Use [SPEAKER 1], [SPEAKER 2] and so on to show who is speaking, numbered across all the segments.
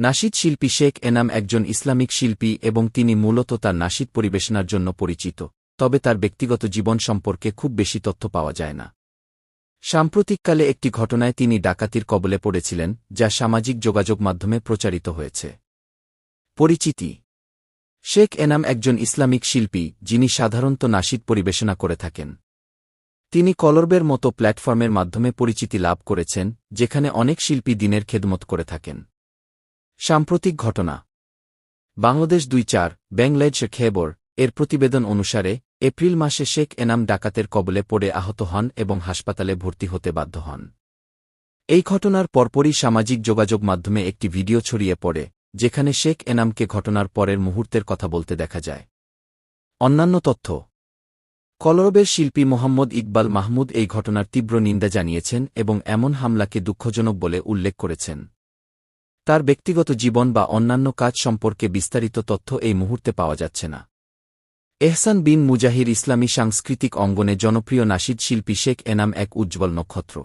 [SPEAKER 1] নাশিদ শিল্পী শেখ এনাম একজন ইসলামিক শিল্পী এবং তিনি মূলত তার নাশিদ পরিবেশনার জন্য পরিচিত, তবে তার ব্যক্তিগত জীবন সম্পর্কে খুব বেশি তথ্য পাওয়া যায় না। সাম্প্রতিককালে একটি ঘটনায় তিনি ডাকাতির কবলে পড়েছিলেন, যা সামাজিক যোগাযোগ মাধ্যমে প্রচারিত হয়েছে। পরিচিতি। শেখ এনাম একজন ইসলামিক শিল্পী, যিনি সাধারণত নাশিদ পরিবেশনা করে থাকেন। তিনি কলরবের মতো প্ল্যাটফর্মের মাধ্যমে পরিচিতি লাভ করেছেন, যেখানে অনেক শিল্পী দিনের খেদমত করে থাকেন। সাম্প্রতিক ঘটনা। বাংলাদেশ দুই চার ব্যাংলেজ খেবর, এর প্রতিবেদন অনুসারে, এপ্রিল মাসে শেখ এনাম ডাকাতের কবলে পড়ে আহত হন এবং হাসপাতালে ভর্তি হতে বাধ্য হন। এই ঘটনার পরপরই সামাজিক যোগাযোগ মাধ্যমে একটি ভিডিও ছড়িয়ে পড়ে, যেখানে শেখ এনামকে ঘটনার পরের মুহূর্তের কথা বলতে দেখা যায়। অন্যান্য তথ্য। কলরবের শিল্পী মোহাম্মদ ইকবাল মাহমুদ এই ঘটনার তীব্র নিন্দা জানিয়েছেন এবং এমন হামলাকে দুঃখজনক বলে উল্লেখ করেছেন। তার ব্যক্তিগত জীবন বা অন্যান্য কাজ সম্পর্কে বিস্তারিত তথ্য এই মুহূর্তে পাওয়া যাচ্ছে না। এহসান বিন মুজাহির ইসলামী সাংস্কৃতিক অঙ্গনে জনপ্রিয় নাশিদ শিল্পী শেখ এনাম এক উজ্জ্বল নক্ষত্র।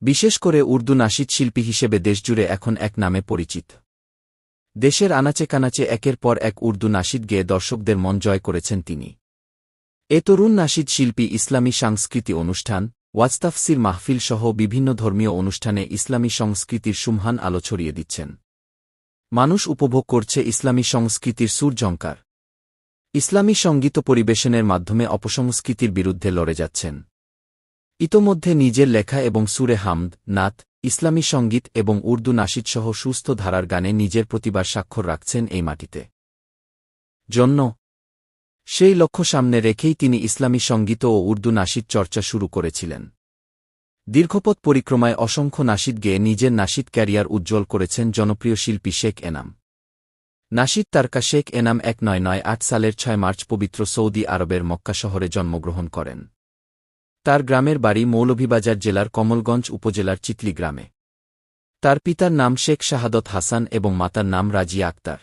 [SPEAKER 1] বিশেষ করে উর্দু নাশিদ শিল্পী হিসেবে দেশজুড়ে এখন এক নামে পরিচিত। দেশের আনাচে কানাচে একের পর এক উর্দু নাসিদ গেয়ে দর্শকদের মন জয় করেছেন তিনি। এ তরুণ নাসিদ শিল্পী ইসলামী সাংস্কৃতি অনুষ্ঠান ওয়াজতাফসির মাহফিল সহ বিভিন্ন ধর্মীয় অনুষ্ঠানে ইসলামী সংস্কৃতির সুমহান আলো ছড়িয়ে দিচ্ছেন। মানুষ উপভোগ করছে ইসলামী সংস্কৃতির সুরজঙ্কার ইসলামী সংগীত পরিবেশনের মাধ্যমে অপসংস্কৃতির বিরুদ্ধে লড়ে যাচ্ছেন। ইতোমধ্যে নিজের লেখা এবং সুরে হামদ, নাত, ইসলামী সংগীত এবং উর্দু নাসিদসহ সুস্থ ধারার গানে নিজের প্রতিবার স্বাক্ষর রাখছেন এই মাটিতে। জন্য সেই লক্ষ্য সামনে রেখেই তিনি ইসলামী সংগীত ও উর্দু নাসিদ চর্চা শুরু করেছিলেন। দীর্ঘপথ পরিক্রমায় অসংখ্য নাসিদ গেয়ে নিজের নাসিদ ক্যারিয়ার উজ্জ্বল করেছেন জনপ্রিয় শিল্পী শেখ এনাম। নাসিদ তারকা শেখ এনাম এক নয় নয় আট সালের ছয় মার্চ পবিত্র সৌদি আরবের মক্কা শহরে জন্মগ্রহণ করেন। তার গ্রামের বাড়ি মৌলভীবাজার জেলার কমলগঞ্জ উপজেলার চিতলি গ্রামে। তার পিতার নাম শেখ শাহাদত হাসান এবং মাতার নাম রাজিয়া আক্তার।